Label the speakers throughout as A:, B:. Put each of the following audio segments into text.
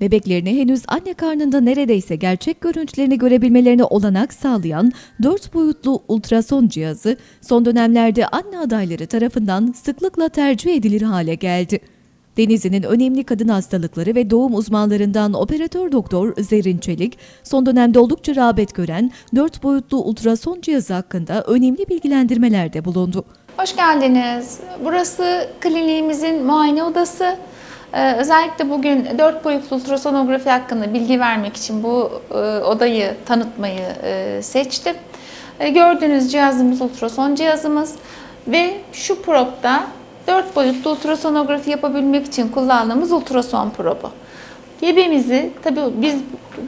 A: Bebeklerini henüz anne karnında neredeyse gerçek görüntülerini görebilmelerine olanak sağlayan 4 boyutlu ultrason cihazı son dönemlerde anne adayları tarafından sıklıkla tercih edilir hale geldi. Denizli'nin önemli kadın hastalıkları ve doğum uzmanlarından operatör doktor Zerrin Çelik, son dönemde oldukça rağbet gören 4 boyutlu ultrason cihazı hakkında önemli bilgilendirmelerde bulundu.
B: Hoş geldiniz. Burası kliniğimizin muayene odası. Ee, özellikle bugün 4 boyutlu ultrasonografi hakkında bilgi vermek için bu e, odayı tanıtmayı e, seçtim. E, gördüğünüz cihazımız ultrason cihazımız ve şu probda 4 boyutlu ultrasonografi yapabilmek için kullandığımız ultrason probu. Gebemizi, tabii biz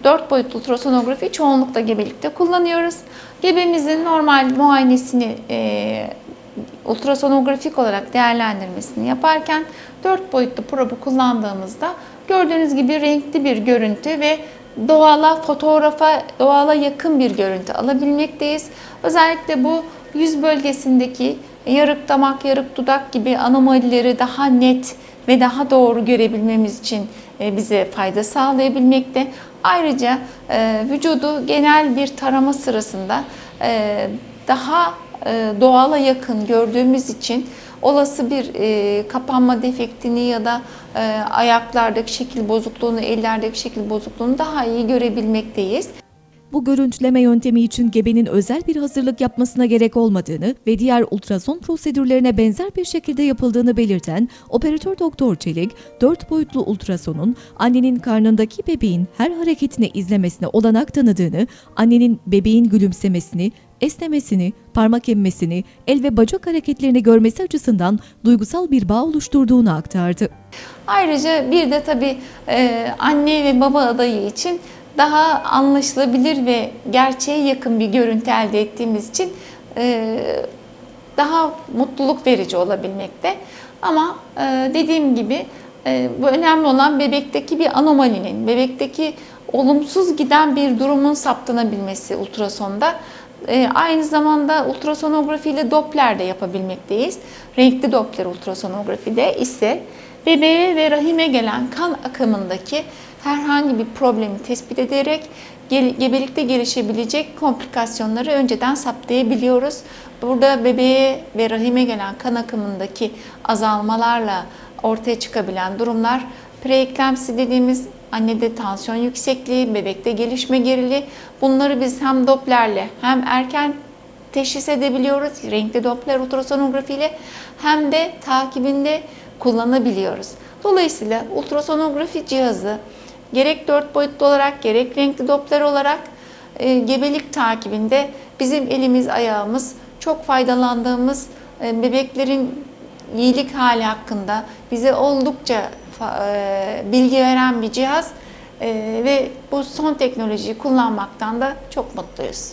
B: 4 boyutlu ultrasonografi çoğunlukla gebelikte kullanıyoruz. Gebemizin normal muayenesini e, ultrasonografik olarak değerlendirmesini yaparken 4 boyutlu probu kullandığımızda gördüğünüz gibi renkli bir görüntü ve doğala, fotoğrafa, doğala yakın bir görüntü alabilmekteyiz. Özellikle bu yüz bölgesindeki yarık damak, yarık dudak gibi anomalileri daha net ve daha doğru görebilmemiz için e, bize fayda sağlayabilmekte. Ayrıca e, vücudu genel bir tarama sırasında e, daha doğala yakın gördüğümüz için olası bir e, kapanma defektini ya da e, ayaklardaki şekil bozukluğunu, ellerdeki şekil bozukluğunu daha iyi görebilmekteyiz.
A: Bu görüntüleme yöntemi için gebenin özel bir hazırlık yapmasına gerek olmadığını ve diğer ultrason prosedürlerine benzer bir şekilde yapıldığını belirten operatör doktor Çelik, 4 boyutlu ultrasonun annenin karnındaki bebeğin her hareketini izlemesine olanak tanıdığını, annenin bebeğin gülümsemesini, esnemesini, parmak emmesini, el ve bacak hareketlerini görmesi açısından duygusal bir bağ oluşturduğunu aktardı.
B: Ayrıca bir de tabii anne ve baba adayı için daha anlaşılabilir ve gerçeğe yakın bir görüntü elde ettiğimiz için e, daha mutluluk verici olabilmekte. Ama e, dediğim gibi e, bu önemli olan bebekteki bir anomalinin, bebekteki olumsuz giden bir durumun saptanabilmesi ultrasonda. Aynı zamanda ultrasonografi ile Doppler de yapabilmekteyiz. Renkli Doppler ultrasonografide ise bebeğe ve rahime gelen kan akımındaki herhangi bir problemi tespit ederek gebelikte gelişebilecek komplikasyonları önceden saptayabiliyoruz. Burada bebeğe ve rahime gelen kan akımındaki azalmalarla ortaya çıkabilen durumlar preeklemsi dediğimiz annede tansiyon yüksekliği, bebekte gelişme geriliği bunları biz hem Doppler'le hem erken teşhis edebiliyoruz renkli Doppler ultrasonografi ile hem de takibinde kullanabiliyoruz. Dolayısıyla ultrasonografi cihazı gerek 4 boyutlu olarak gerek renkli Doppler olarak e, gebelik takibinde bizim elimiz ayağımız çok faydalandığımız e, bebeklerin iyilik hali hakkında bize oldukça e, bilgi veren bir cihaz E, ve bu son teknolojiyi kullanmaktan da çok mutluyuz.